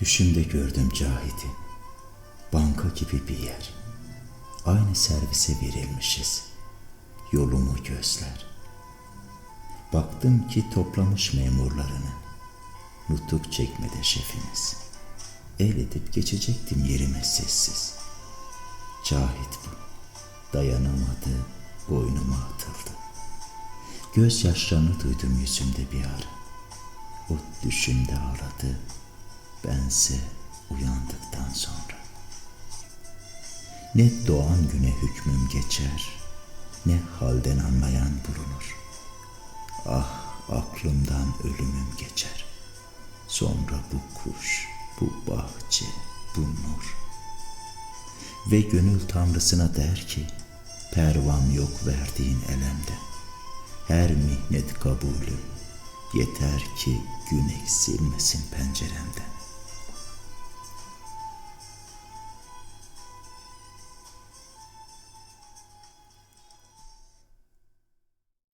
Düşümde gördüm Cahit'i. Banka gibi bir yer. Aynı servise verilmişiz. Yolumu gözler. Baktım ki toplamış memurlarını. Nutuk çekmede şefimiz. El edip geçecektim yerime sessiz. Cahit bu. Dayanamadı, boynuma atıldı. Gözyaşlarını duydum yüzümde bir ara. O düşümde ağladı, bense uyandıktan sonra. Ne doğan güne hükmüm geçer, ne halden anlayan bulunur. Ah aklımdan ölümüm geçer. Sonra bu kuş, bu bahçe, bu nur. Ve gönül tanrısına der ki, pervam yok verdiğin elemde. Her mihnet kabulü, yeter ki gün eksilmesin penceremden.